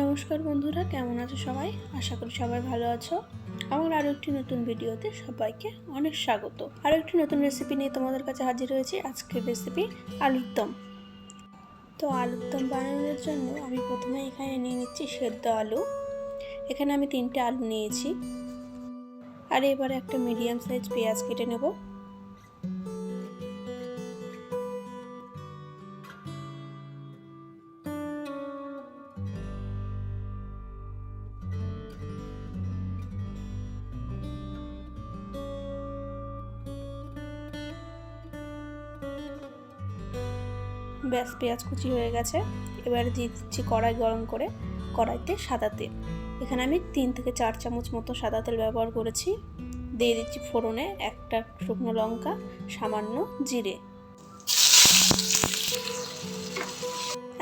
নমস্কার বন্ধুরা, কেমন আছো সবাই? আশা করি সবাই ভালো আছো। আমার আরও একটি নতুন ভিডিওতে সবাইকে অনেক স্বাগত। আরও একটি নতুন রেসিপি নিয়ে তোমাদের কাছে হাজির হয়েছি, আজকের রেসিপি আলুর দম। তো আলুর দম বানানোর জন্য আমি প্রথমে এখানে নিয়ে নিচ্ছি সেদ্ধ আলু। এখানে আমি তিনটে আলু নিয়েছি। আর এবারে একটা মিডিয়াম সাইজ পেঁয়াজ কেটে নেব। ব্যাস, পেঁয়াজ কুচি হয়ে গেছে। এবারে দিয়ে দিচ্ছি কড়াই গরম করে কড়াইতে সাদা তেল। এখানে আমি তিন থেকে চার চামচ মতো সাদা তেল ব্যবহার করেছি। দিয়ে দিচ্ছি ফোড়নে একটা শুকনো লঙ্কা, সামান্য জিরে।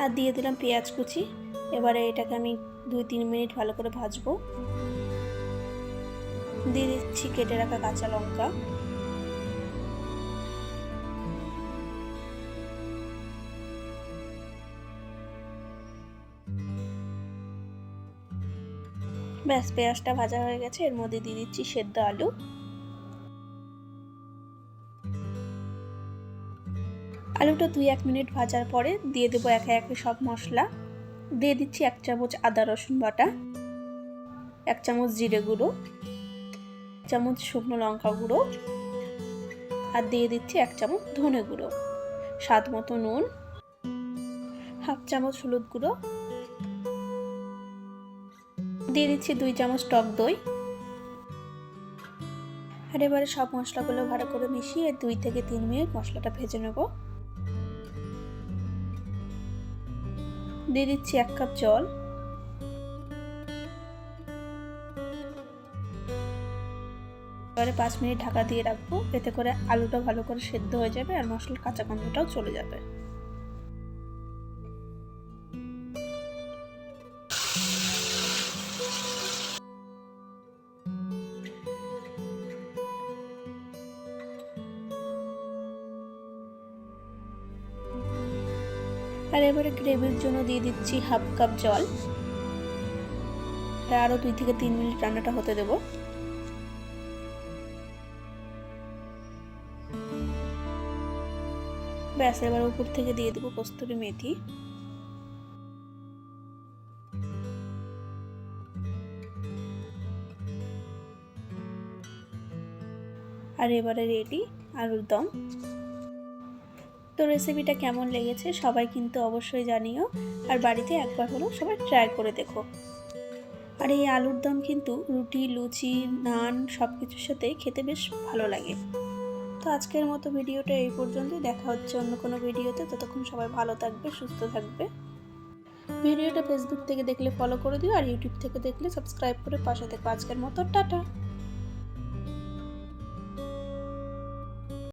আর দিয়ে দিলাম পেঁয়াজ কুচি। এবারে এটাকে আমি দুই তিন মিনিট ভালো করে ভাজবো। দিয়ে দিচ্ছি কেটে রাখা কাঁচা লঙ্কা। ব্যাস, পেঁয়াজটা ভাজা হয়ে গেছে। এর মধ্যে দিয়ে দিচ্ছি সেদ্ধ আলু। আলুটা দুই এক মিনিট ভাজার পরে দিয়ে দেবো একে একে সব মশলা। দিয়ে দিচ্ছি এক চামচ আদা, রসুন বাটা, এক চামচ জিরে গুঁড়ো, এক চামচ শুকনো লঙ্কা গুঁড়ো আর দিয়ে দিচ্ছি এক চামচ ধনে গুঁড়ো। স্বাদ মতো নুন, হাফ চামচ হলুদ গুঁড়ো দিয়ে দিচ্ছি দুই চামচ টক দই। আর এবারে সব মশলাগুলো ভালো করে মিশিয়ে দুই থেকে তিন মিনিট মশলাটা ভেজে নেব। দিয়ে দিচ্ছি এক কাপ জল। এবারে পাঁচ মিনিট ঢাকা দিয়ে রাখব। এতে করে আলুটা ভালো করে সেদ্ধ হয়ে যাবে আর মশলার কাঁচা গন্ধটাও চলে যাবে। আর এবারে গ্রেভির জন্য দিয়ে দিচ্ছি হাফ কাপ জল। আরও দুই থেকে তিন মিনিট রান্নাটা হতে দেব। ব্যাস, এবার উপর থেকে দিয়ে দেবো কস্তুরি মেথি। আর এবারে রেডি, আলুর দম। তো রেসিপিটা কেমন লেগেছে সবাই কিন্তু অবশ্যই জানিও। আর বাড়িতে একবার হলেও সবাই ট্রাই করে দেখো। আর এই আলুর দম কিন্তু রুটি, লুচি, নান সব কিছুর সাথে খেতে বেশ ভালো লাগে। তো আজকের মতো ভিডিওটা এই পর্যন্তই। দেখা হচ্ছে অন্য কোনো ভিডিওতে। ততক্ষণ সবাই ভালো থাকবে, সুস্থ থাকবে। ভিডিওটা ফেসবুক থেকে দেখলে ফলো করে দিও আর ইউটিউব থেকে দেখলে সাবস্ক্রাইব করে পাশে থেকো। আজকের মতো টাটা।